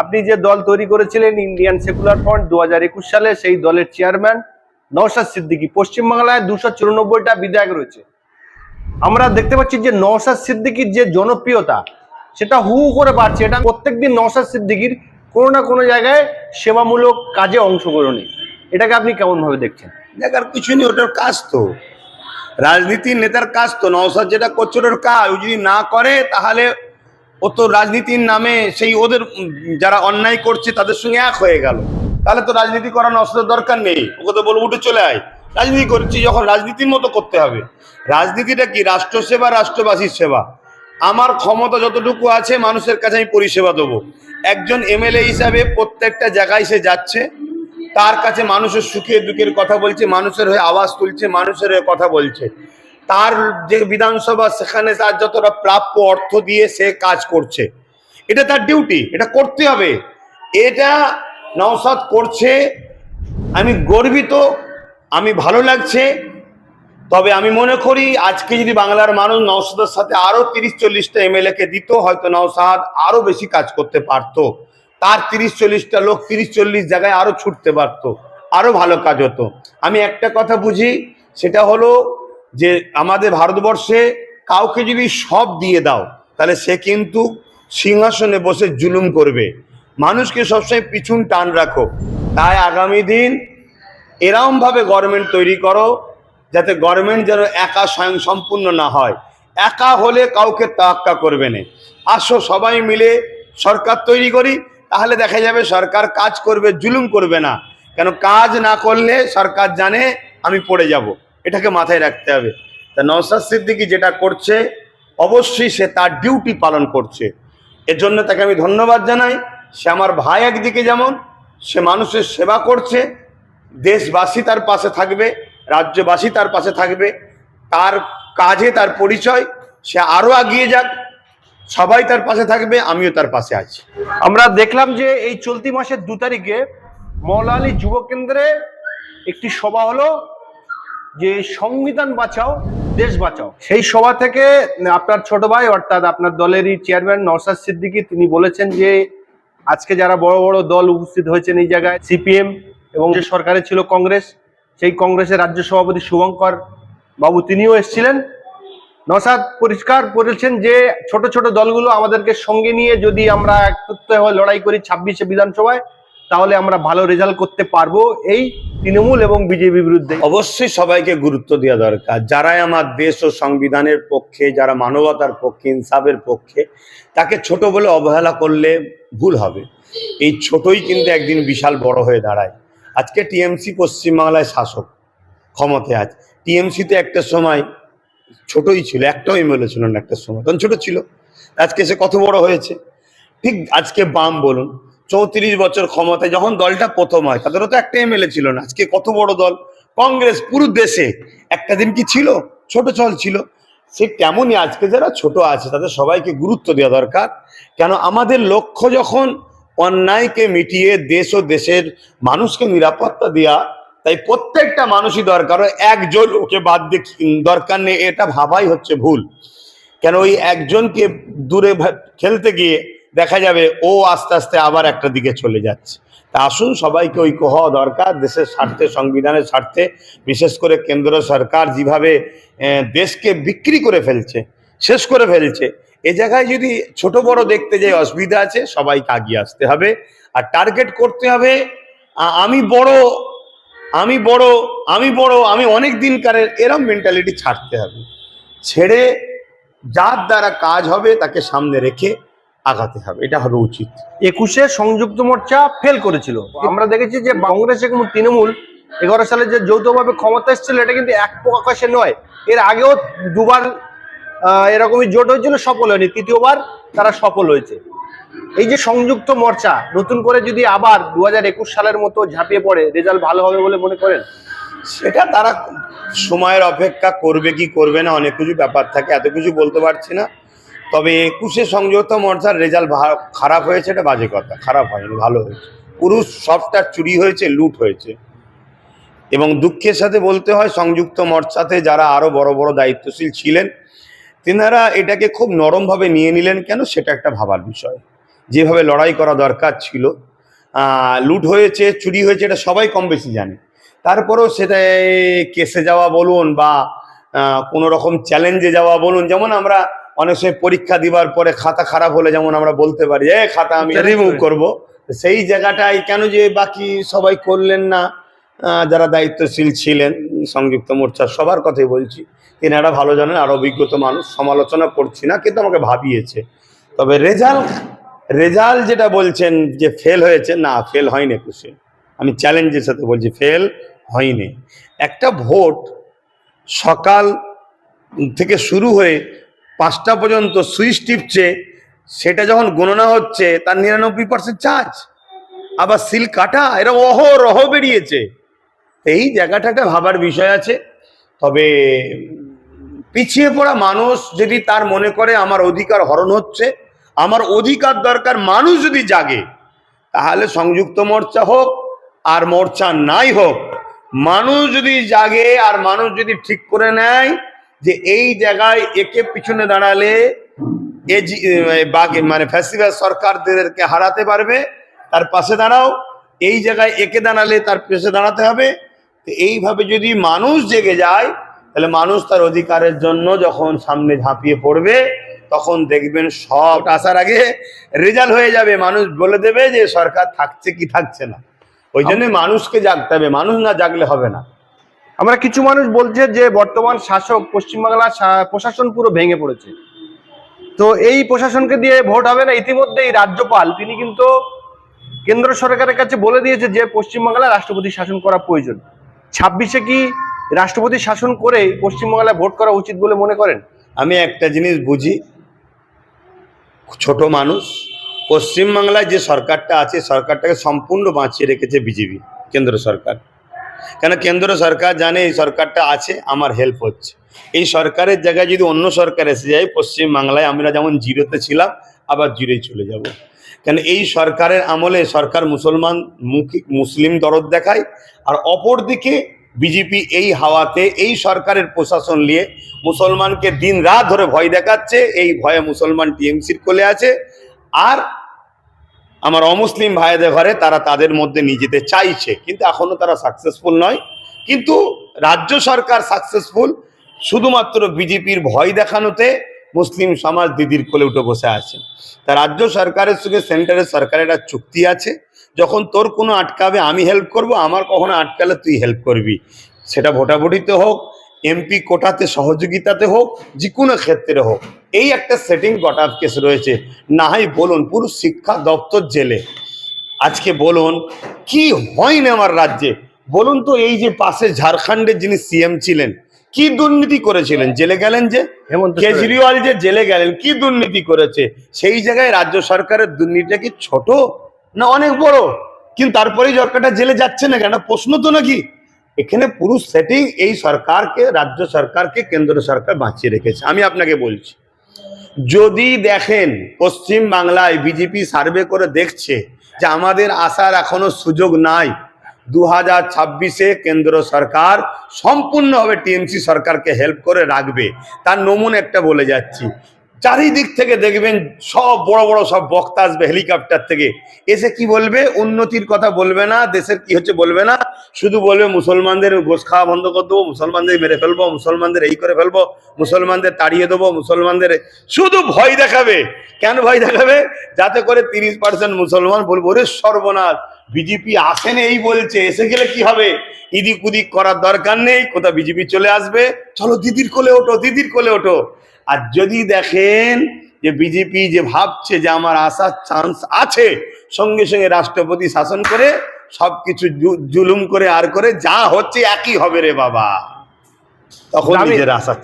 আপনি যে দল তৈরি করেছিলেন ইন্ডিয়ান সেকুলার ফ্রন্ট দু হাজার একুশ সালে, সেই দলের চেয়ারম্যান নওশাদ সিদ্দিকি। পশ্চিমবাংলায় দুশো চুরানব্বইটা বিধায়ক রয়েছে। আমরা দেখতে পাচ্ছি যে নওশাদ সিদ্দিকীর যে জনপ্রিয়তা, সেটা হু করে বাড়ছে। এটা প্রত্যেকদিন নওশাদ সিদ্দিকির কোনো না কোনো জায়গায় সেবামূলক কাজে অংশগ্রহণে। এটাকে আপনি কেমন ভাবে দেখছেন দেখার কিছু নেই, ওটার কাজ তো। রাজনীতির নেতার কাজ তো। নওসাদ যেটা করছে, ওটার কাজ। ও যদি না করে, তাহলে ও তো রাজনীতির নামে সেই ওদের যারা অন্যায় করছে তাদের সঙ্গে এক হয়ে গেল। তাহলে তো রাজনীতি করার নওসাদের দরকার নেই। ওকে তো বলব উঠে চলে আয়। রাজনীতি করছি, যখন রাজনীতির মতো করতে হবে। রাজনীতিটা কি? রাষ্ট্রসেবা, রাষ্ট্রবাসীর সেবা। আমার ক্ষমতা যতটুকু আছে, মানুষের কাছে আমি পরিষেবা দেবো। একজন এমএলএ হিসাবে প্রত্যেকটা জায়গায় সে যাচ্ছে, তার কাছে মানুষের সুখে দুঃখের কথা বলছে, মানুষের হয়ে আওয়াজ তুলছে, মানুষের হয়ে কথা বলছে। তার যে বিধানসভা, সেখানে তার যতটা প্রাপ্য অর্থ দিয়ে সে কাজ করছে। এটা তার ডিউটি এটা করতে হবে। এটা নওসাদ করছে। আমি গর্বিত, আমি ভালো লাগছে। তবে আমি মনে করি, আজকে যদি বাংলার মানুষ নওসাদের সাথে আরও তিরিশ চল্লিশটা এমএলএ কে দিত, হয়তো নওসাদ আরও বেশি কাজ করতে পারতো। তার তিরিশ চল্লিশটা লোক তিরিশ চল্লিশ জায়গায় আরও ছুটতে পারতো, আরও ভালো কাজ হতো। আমি একটা কথা বুঝি, সেটা হলো যে আমাদের ভারতবর্ষে কাউকে যদি সব দিয়ে দাও, তাহলে সে কিন্তু সিংহাসনে বসে জুলুম করবে। মানুষকে সবসময় পিছন টান রাখো। তাই আগামী দিন এরম ভাবে গভর্নমেন্ট তৈরি করো, যাতে গভর্নমেন্ট যেন একা স্বয়ং সম্পূর্ণ না হয়। একা হলে কাউকে তাক্কা করবে না। আসো সবাই মিলে সরকার তৈরি করি, তাহলে দেখা যাবে সরকার কাজ করবে, জুলুম করবে না। কেন কাজ না করলে সরকার জানে আমি পড়ে যাব। এটাকে মাথায় রাখতে হবে। তা নওসাদ সিদ্দিকি যেটা করছে, অবশ্যই সে তার ডিউটি পালন করছে। এর জন্য তাকে আমি ধন্যবাদ জানাই। সে আমার ভাই একদিকে যেমন, সে মানুষের সেবা করছে, দেশবাসী তার পাশে থাকবে, রাজ্যবাসী তার পাশে থাকবে, তার কাজে তার পরিচয়, সে আরও এগিয়ে যাক, সবাই তার পাশে থাকবে, আমিও তার পাশে আছি। আমরা দেখলাম যে এই চলতি মাসের দু তারিখে মৌলালী যুব কেন্দ্রে একটি সভা হলো। যে সংবিধান বাঁচাও, দেশ বাঁচাও। সেই সভা থেকে আপনার ছোট ভাই, অর্থাৎ আপনার দলেরই চেয়ারম্যান নওসাদ সিদ্দিকী, তিনি বলেছেন যে, আজকে যারা বড় বড় দল উপস্থিত হয়েছেন এই জায়গায়, সিপিএম এবং যে সরকারে ছিল কংগ্রেস, সেই কংগ্রেসের রাজ্য সভাপতি শুভঙ্কর বাবু, তিনিও এসেছিলেন। নসাদ পরিষ্কার করেছেন যে, ছোট ছোট দলগুলো আমাদেরকে সঙ্গে নিয়ে যদি আমরা একত্রিত হয়ে লড়াই করি ছাব্বিশে বিধানসভায় তাহলে আমরা ভালো রেজাল্ট করতে পারব এই তৃণমূল এবং বিজেপি বিরুদ্ধে। অবশ্যই সবাইকে গুরুত্ব দেওয়া দরকার। যারাই আমার দেশ ও সংবিধানের পক্ষে, যারা মানবতার পক্ষে, ইনসাফের পক্ষে, তাকে ছোট বলে অবহেলা করলে ভুল হবে। এই ছোটই কিন্তু একদিন বিশাল বড় হয়ে দাঁড়ায়। আজকে টিএমসি পশ্চিমবাংলায় শাসক ক্ষমতায় আছে। টিএমসিতে একটা সময় ছোটই ছিল, একটাও এমএলএ ছিল না একটা সময় তখন ছোট ছিল। আজকে সে কত বড় হয়েছে? ঠিক আজকে বাম বলুন। চৌত্রিশ বছর ক্ষমতায় যখন দলটা প্রথম হয়, তাদেরও তো একটা এমএলএ ছিল না। আজকে কত বড় দল? কংগ্রেস পুরো দেশে। একটা দিন কি ছিল? ছোট চল ছিল। সে তেমনই আজকে যারা ছোট আছে, তাদের সবাইকে গুরুত্ব দেওয়া দরকার। কেন আমাদের লক্ষ্য যখন অন্যায়কে মিটিয়ে দেশ ও দেশের মানুষকে নিরাপত্তা দেওয়া তাই প্রত্যেকটা মানুষই দরকার। একজন ওকে বাদ দিয়ে দরকার নেই, এটা ভাবাই হচ্ছে ভুল। কেন ওই একজনকে দূরে খেলতে গিয়ে দেখা যাবে ও আস্তে আস্তে আবার একটা দিকে চলে যাচ্ছে। তা আসুন, সবাইকে ঐক্য হওয়া দরকার, দেশের স্বার্থে, সংবিধানের স্বার্থে, বিশেষ করে কেন্দ্র সরকার যেভাবে দেশকে বিক্রি করে ফেলছে, শেষ করে ফেলছে, এ জায়গায় যদি ছোট বড় দেখতে যাই অসুবিধা আছে, সবাইকে আগিয়ে আসতে হবে। আর টার্গেট করতে হবে আমি বড় আমি বড় আমি বড়, আমি অনেক দিনকারের এরম মেন্টালিটি ছাড়তে হবে। ছেড়ে যার দ্বারা কাজ হবে, তাকে সামনে রেখে আগাতে হবে এটা হবে উচিত। একুশে সংযুক্ত মোর্চা ফেল করেছিল। আমরা দেখেছি যে কংগ্রেস এবং তৃণমূল এগারো সালে যে যৌথভাবে ক্ষমতা এসেছিল এটা কিন্তু এক প্রকাশে নয়। এর আগেও দুবার এরকমই জোট হয়েছিল সফল হয়নি। তৃতীয়বার তারা সফল হয়েছে। এই যে সংযুক্ত মোর্চা নতুন করে যদি আবার দু একুশ সালের মতো ঝাঁপিয়ে পড়ে রেজাল্ট ভালো হবে বলে মনে করেন? সেটা তারা সময়ের অপেক্ষা করবে কি করবে না অনেক কিছু ব্যাপার থাকে এত কিছু বলতে পারছি না। তবে একুশে সংযুক্ত মোর্চার রেজাল্ট খারাপ হয়েছে, এটা বাজে কথা। খারাপ হয়নি, ভালো হয়েছে। পুরুষ সবটা চুরি হয়েছে, লুট হয়েছে। এবং দুঃখের সাথে বলতে হয়, সংযুক্ত মোর্চাতে যারা আরও বড় বড় দায়িত্বশীল ছিলেন, তেনারা এটাকে খুব নরমভাবে নিয়ে নিলেন কেন, সেটা একটা ভাবার বিষয়। যেভাবে লড়াই করা দরকার ছিল। লুট হয়েছে, চুরি হয়েছে, এটা সবাই কম বেশি জানে। তারপরেও সেটা কেসে যাওয়া বলুন বা কোনো রকম চ্যালেঞ্জে যাওয়া বলুন, যেমন আমরা অনেক সময় পরীক্ষা দিবার পরে খাতা খারাপ হলে যেমন আমরা বলতে পারি এ খাতা আমি রিমুভ করে। করব। সেই জায়গাটায় কেন যে বাকি সবাই করলেন না? যারা দায়িত্বশীল ছিলেন সংযুক্ত মোর্চার সবার কথাই বলছি। তিনারা ভালো জানেন আর অভিজ্ঞত মানুষ সমালোচনা করছি না কিন্তু আমাকে ভাবিয়েছে। তবে রেজাল্ট রেজাল্ট যেটা বলছেন যে ফেল হয়েছে না ফেল হয়নি একুশে। আমি চ্যালেঞ্জের সাথে বলছি ফেল হয়নি। একটা ভোট সকাল থেকে শুরু হয়ে পাঁচটা পর্যন্ত সুইচ টিপছে, সেটা যখন গণনা হচ্ছে, তার নিরানব্বই পার্সেন্ট চার্জ আবার সিল কাটা, এরা অহরহ বেরিয়েছে। এই জায়গাটা একটা ভাবার বিষয় আছে। তবে পিছিয়ে পড়া মানুষ যদি তার মনে করে, আমার অধিকার হরণ হচ্ছে, আমার অধিকার দরকার মানুষ যদি জাগে, তাহলে সংযুক্ত মোর্চা হোক, আর মোর্চা নাই হোক, মানুষ যদি জাগে, আর মানুষ যদি ঠিক করে নেয় যে এই জায়গায় একে পিছনে দাঁড়ালে এ বাকি মানে ফ্যাসিবাদ সরকারদেরকে হারাতে পারবে তার পাশে দাঁড়াও। এই জায়গায় একে দাঁড়ালে তার পেশে দাঁড়াতে হবে। তো এইভাবে যদি মানুষ জেগে যায় তাহলে মানুষ তার অধিকারের জন্য যখন সামনে ঝাঁপিয়ে পড়বে তখন দেখবেন সব আসার আগে রেজাল্ট হয়ে যাবে। মানুষ বলে দেবে যে সরকার থাকছে কি থাকছে না। ওই জন্য মানুষকে জাগতে হবে। মানুষ না জাগলে হবে না। আমরা কিছু মানুষ বলছে যে বর্তমান শাসক পশ্চিমবাংলার প্রশাসন পুরো ভেঙে পড়েছে। তো এই প্রশাসনকে দিয়ে ভোট হবে না, ইতিমধ্যেই রাজ্যপাল, তিনি কিন্তু কেন্দ্র সরকারের কাছে বলে দিয়েছে যে পশ্চিমবাংলায় রাষ্ট্রপতি শাসন করা প্রয়োজন। ছাব্বিশে কি রাষ্ট্রপতি শাসন করে পশ্চিমবাংলায় ভোট করা উচিত বলে মনে করেন? আমি একটা জিনিস বুঝি, ছোট মানুষ, পশ্চিমবাংলায় যে সরকারটা আছে, সরকারটাকে সম্পূর্ণ বাঁচিয়ে রেখেছে বিজেপি, কেন্দ্র সরকার। কেন কেন্দ্র সরকার জানে এই সরকারটা আছে, আমার হেল্প হচ্ছে। এই সরকারের জায়গায় যদি অন্য সরকার এসে যায়, পশ্চিমবাংলায় আমরা যেমন জিরোতে ছিলাম, আবার জিরোই চলে যাব। কেন এই সরকারের আমলে সরকার মুসলমান মুখী, মুসলিম দরদ দেখায়, আর অপরদিকে বিজেপি এই হাওয়াতে এই সরকারের প্রশাসন নিয়ে মুসলমানকে দিন রাত ধরে ভয় দেখাচ্ছে, এই ভয়ে মুসলমান টিএমসির কোলে আছে। আর আমার অমুসলিম ভাইদের ঘরে তারা তাদের মধ্যে যেতে চাইছে, কিন্তু এখনও তারা সাকসেসফুল নয়। কিন্তু রাজ্য সরকার সাকসেসফুল শুধুমাত্র বিজেপির ভয় দেখানোতে মুসলিম সমাজ দিদির কোলে উঠে বসে আছে। তা রাজ্য সরকারের সঙ্গে সেন্টারের সরকারের একটা চুক্তি আছে, যখন তোর কোনো আটকাবে, আমি হেল্প করব, আমার কখনো আটকালে তুই হেল্প করবি। সেটা ভোটাভুটিতে হোক, এমপি কোটাতে, সহযোগিতাতে হোক, যে কোনো ক্ষেত্রে হোক। এই একটা সেটিং গট অফ কেস রয়েছে। না হয় বলুন পুরো শিক্ষা দপ্তর জেলে। আজকে বলুন কি হয়নি আমার রাজ্যে? বলুন তো এই যে পাশে ঝাড়খণ্ডের যিনি সিএম ছিলেন কি দুর্নীতি করেছিলেন? জেলে গেলেন যে? হেমন্ত কেজরিওয়াল যে জেলে গেলেন কি দুর্নীতি করেছে? সেই জায়গায় রাজ্য সরকারের দুর্নীতিটা কি ছোট না অনেক বড়? কিন্তু তারপরেই সরকারটা জেলে যাচ্ছে না কেন? প্রশ্ন তো নাকি? এখানে পুরো সেটিং এই সরকারকে রাজ্য সরকারকে কেন্দ্র সরকার বাঁচিয়ে রেখেছে। আমি আপনাকে বলছি। যদি দেখেন পশ্চিম বাংলায় বিজেপি সার্ভে করে দেখছে যে আমাদের আসার এখনও সুযোগ নাই দু হাজার ছাব্বিশে কেন্দ্র সরকার সম্পূর্ণভাবে টিএমসি সরকারকে হেল্প করে রাখবে। তার নমুনা একটা বলে যাচ্ছি। চারিদিক থেকে দেখবেন সব বড় বড় সব বক্তা আসবে হেলিকপ্টার থেকে। এসে কি বলবে? উন্নতির কথা বলবে না, দেশের কি হচ্ছে বলবে না। শুধু বলবে, মুসলমানদের গোস খাওয়া বন্ধ করে দেবো, মুসলমানদের মেরে ফেলব, মুসলমানদের এই করে ফেলব, মুসলমানদের তাড়িয়ে দেবো, মুসলমানদের শুধু ভয় দেখাবে। কেন ভয় দেখাবে? যাতে করে তিরিশ পার্সেন্ট মুসলমান বলব, ওরে সর্বনাশ বিজেপি আসেনি, এই বলছে। এসে গেলে কি হবে? ইদিক উদিক করার দরকার নেই, কোথাও বিজেপি চলে আসবে। চলো দিদির কোলে ওঠো, দিদির কোলে ওঠো। আর যদি দেখেন যে বিজেপি যে ভাবছে যে আমার আসার চান্স আছে সঙ্গে সঙ্গে রাষ্ট্রপতি শাসন করে সব কিছু জুলুম করে আর করে যা হচ্ছে একই হবে রে বাবা। তখন আমি- নিজের আসার